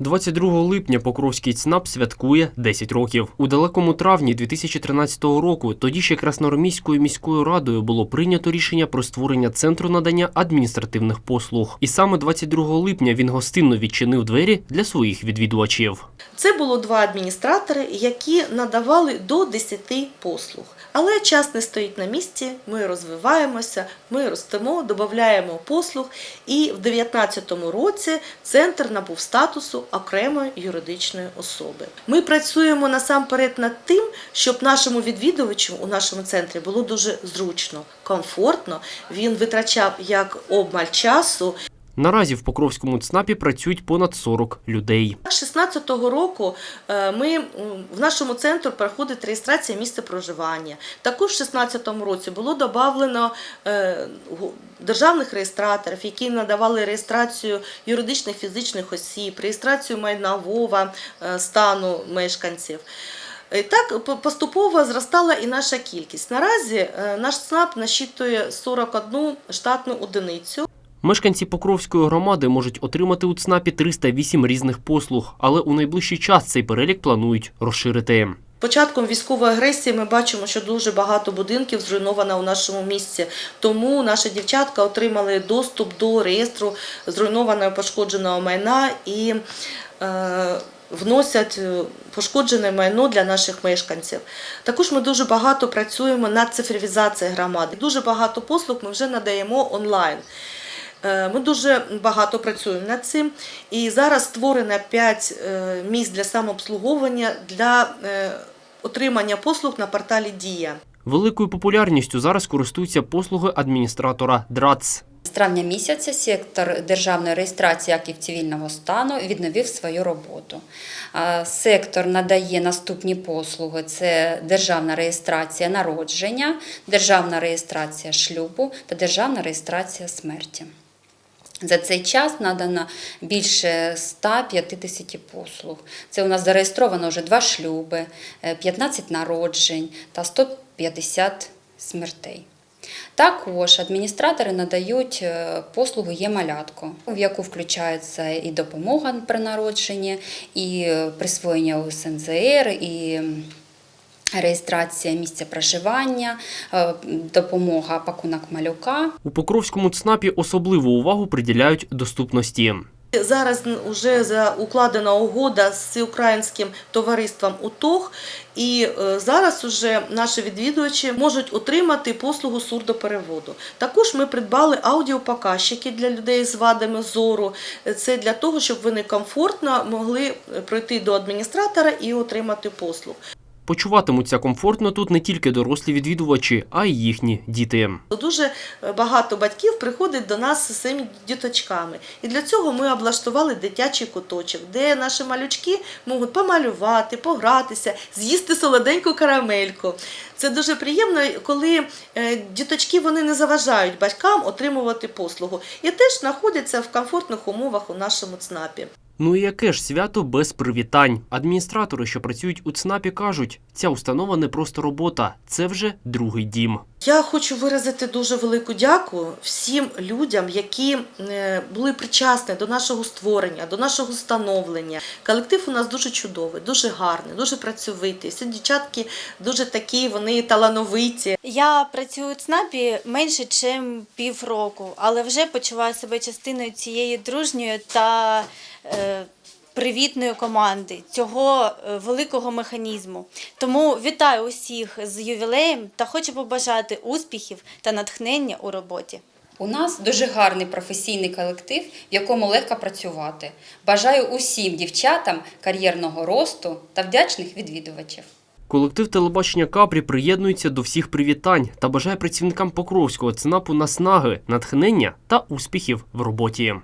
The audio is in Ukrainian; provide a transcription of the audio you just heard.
22 липня Покровський ЦНАП святкує 10 років. У далекому травні 2013 року тоді ще Красноармійською міською радою було прийнято рішення про створення центру надання адміністративних послуг. І саме 22 липня він гостинно відчинив двері для своїх відвідувачів. Це було два адміністратори, які надавали до 10 послуг. Але час не стоїть на місці, ми розвиваємося, ми ростемо, додаємо послуг. І в 2019 році центр набув статусу окремої юридичної особи. Ми працюємо насамперед над тим, щоб нашому відвідувачу у нашому центрі було дуже зручно, комфортно. Він витрачав як обмаль часу, Наразі в Покровському ЦНАПі працюють понад 40 людей. З 16-го року е, ми в нашому центру проходить реєстрація місця проживання. Також в 16-му році було додано державних реєстраторів, які надавали реєстрацію юридичних фізичних осіб, реєстрацію майнового е, стану мешканців. Так поступово зростала і наша кількість. Наразі е, наш ЦНАП насчитує 41 штатну одиницю. Мешканці Покровської громади можуть отримати у ЦНАПі 308 різних послуг, але у найближчий час цей перелік планують розширити. Початком військової агресії ми бачимо, що дуже багато будинків зруйновано у нашому місті. Тому наші дівчатка отримали доступ до реєстру зруйнованого пошкодженого майна і е, вносять е, пошкоджене майно для наших мешканців. Також ми дуже багато працюємо над цифровізацією громади. Дуже багато послуг ми вже надаємо онлайн. Е, Ми дуже багато працюємо над цим. І зараз створено 5 місць для самообслуговування для е, отримання послуг на порталі Дія. Великою популярністю зараз користуються послуги адміністратора ДРАЦ. З травня місяця сектор державної реєстрації актів цивільного стану відновив свою роботу. Сектор надає наступні послуги: це державна реєстрація народження, державна реєстрація шлюбу та державна реєстрація смерті. За цей час надано більше 150 послуг. Це у нас зареєстровано вже два шлюби, е, 15 народжень та 150 смертей. Також адміністратори надають е, послугу «Є-малятко», в яку включається і допомога при народженні, і е, присвоєння УСНЗР, і реєстрація місця проживання, е, допомога пакунок малюка. У Покровському ЦНАПі особливу увагу приділяють доступності. Зараз вже за укладена угода з українським товариством УТОГ, і е, зараз уже наші відвідувачі можуть отримати послугу сурдопереводу. Також ми придбали аудіопоказчики для людей з вадами зору. Це для того, щоб вони комфортно могли пройти до адміністратора і отримати послуг. Почуватимуться комфортно тут не тільки дорослі відвідувачі, а й їхні діти. Дуже багато батьків приходять до нас з своїми діточками. І для цього ми облаштували дитячий куточок, де наші малючки можуть помалювати, погратися, з'їсти солоденьку карамельку. Це дуже приємно, коли е, діточки вони не заважають батькам отримувати послугу і теж знаходяться в комфортних умовах у нашому ЦНАПі. Ну і яке ж свято без привітань? Адміністратори, що працюють у ЦНАПі, кажуть, ця установа не просто робота, це вже другий дім. Я хочу виразити дуже велику дяку всім людям, які е, були причасні до нашого створення, до нашого становлення. Колектив у нас дуже чудовий, дуже гарний, дуже працьовитий. Всі дівчатки дуже такі, вони талановиті. Я працюю у ЦНАПі менше, ніж півроку, але вже почуваю себе частиною цієї дружньої та е, привітної команди, цього е, великого механізму. Тому вітаю усіх з ювілеєм та хочу побажати успіхів та натхнення у роботі. У нас дуже гарний професійний колектив, в якому легко працювати. Бажаю усім дівчатам кар'єрного росту та вдячних відвідувачів. Колектив телебачення Капрі приєднується до всіх привітань та бажає працівникам Покровського ЦНАПу наснаги, натхнення та успіхів в роботі.